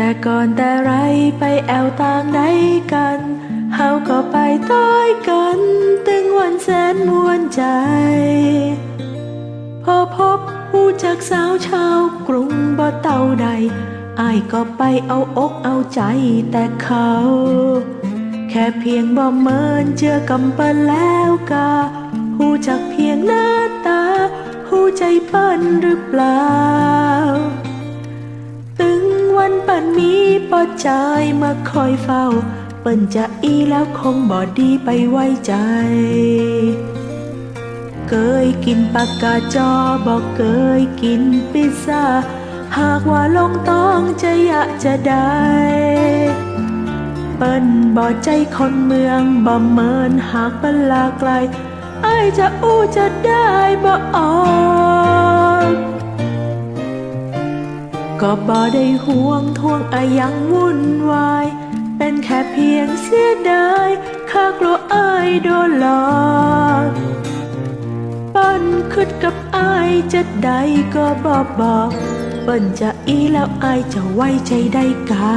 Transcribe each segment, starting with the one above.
แต่ก่อนแต่ไรไปแอวต่างใดกัน เฮาก็ไปต้อยกัน ตึงวันแสนมวนใจ พอพบผู้จากสาวชาวกรุงบ่เต่าใดอายก็ไปเอาอกเอาใจแต่เขา แค่เพียงบ่เมินเจอกำปั้นแล้วกาหูจักเพียงหน้าตา หูใจเปิ้นหรือเปล่า อใจมาคอยเฝ้า เปิ้นจะอีแล้วคงบ่ดีไปไว้ใจ เคยกินปากกาจอบอกเคยกินพิซซ่า หากว่าลงต้องจะอยากจะได้ เปิ้นบ่ใจคนเมืองบ่เมินหากเป็นลาไกลไอจะอู้จะได้บ่ออก ก็บ่ได้ห่วงทวงอายังวุ่นวาย เป็นแค่เพียงเสียดายข้ากลัวอายโดนหลอกปิ้นคิดกับอายจะได้ก็บอกบอกเปิ้นจะอีแล้วอายจะไว้ใจได้กา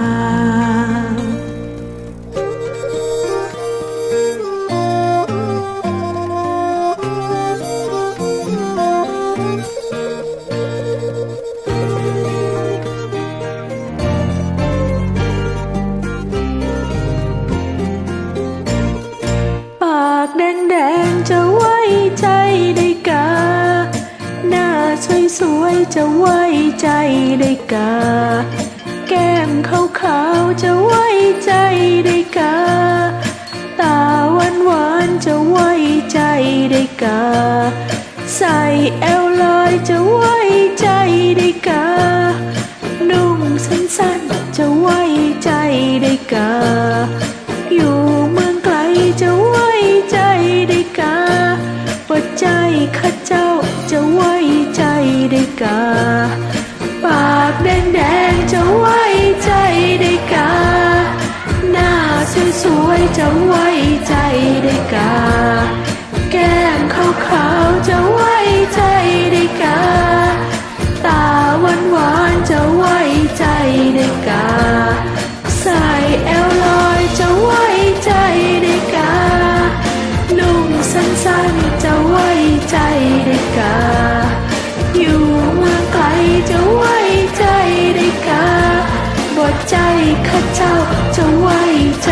จะไว้ใจได้กา แก้มขาวๆจะไว้ใจได้กา ตาหวานๆจะไว้ใจได้กา ใส่แอลลอยจะไว้ใจได้กา นุ่งสั้นๆจะไว้ใจได้กา กา ปากแดงๆจะไว้ใจได้กา หน้าสวยๆจะไว้ใจได้กา แก้มขาวๆจะไว้ใจได้ ข้าเจ้าจะไว้ใจ